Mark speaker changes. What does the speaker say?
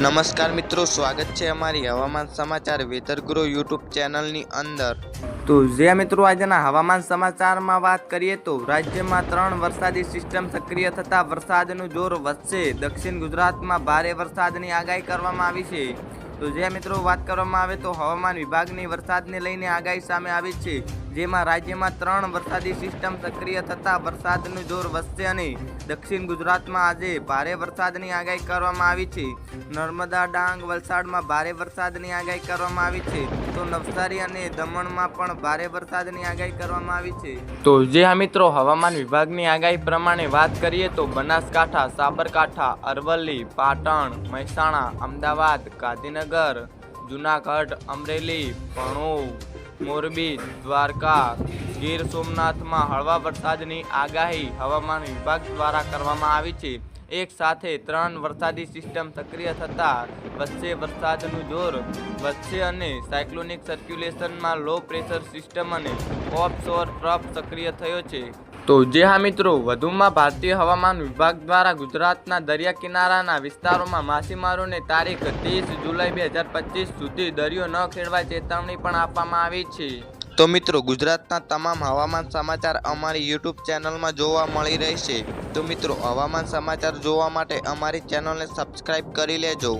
Speaker 1: નમસ્કાર મિત્રો, સ્વાગત છે અમારી હવામાન સમાચાર વેધરગુરુ યુટ્યુબ ચેનલની અંદર.
Speaker 2: તો જે મિત્રો આજના હવામાન સમાચારમાં વાત કરીએ તો રાજ્યમાં ત્રણ વરસાદી સિસ્ટમ સક્રિય થતા વરસાદનું જોર વધશે. દક્ષિણ ગુજરાતમાં ભારે વરસાદની આગાહી કરવામાં આવી છે. તો જે મિત્રો વાત કરવામાં આવે તો હવામાન વિભાગની વરસાદને લઈને આગાહી સામે આવી છે. જેમાં રાજ્યમાં ત્રણ વરસાદી સિસ્ટમ સક્રિય થતા વરસાદનું જોર વધશે અને દક્ષિણ ગુજરાતમાં આજે ભારે વરસાદની આગાહી કરવામાં આવી છે. નર્મદા ડાંગ વલસાડમાં ભારે વરસાદની આગાહી કરવામાં આવી છે. તો નવસારી અને દમણમાં પણ ભારે વરસાદની આગાહી કરવામાં આવી છે. તો જે આ મિત્રો, હવામાન વિભાગની આગાહી પ્રમાણે વાત કરીએ તો બનાસકાંઠા, સાબરકાંઠા, અરવલ્લી, પાટણ, મહેસાણા, અમદાવાદ, ગાંધીનગર, જુનાગઢ, અમરેલી ભણોવ મોરબી, દ્વારકા, ગીર સોમનાથમાં હળવા વરસાદની આગાહી હવામાન વિભાગ દ્વારા કરવામાં આવી છે. એક સાથે ત્રણ વરસાદી સિસ્ટમ સક્રિય થતાં વચ્ચે વરસાદનું જોર વધશે અને સાયક્લોનિક સર્ક્યુલેશનમાં લો પ્રેશર સિસ્ટમ અને ઓફશોર ટ્રફ સક્રિય થયો છે. તો જે હા મિત્રો, વધુમાં ભારતીય હવામાન વિભાગ દ્વારા ગુજરાતના દરિયા કિનારાના વિસ્તારોમાં માછીમારોને તારીખ ત્રીસ જુલાઈ બે હજાર પચીસ સુધી દરિયો ન ખેડવા ચેતવણી પણ આપવામાં આવી છે.
Speaker 1: તો મિત્રો, ગુજરાતના તમામ હવામાન સમાચાર અમારી યુટ્યુબ ચેનલમાં જોવા મળી રહેશે. તો મિત્રો, હવામાન સમાચાર જોવા માટે અમારી ચેનલને સબસ્ક્રાઈબ કરી લેજો.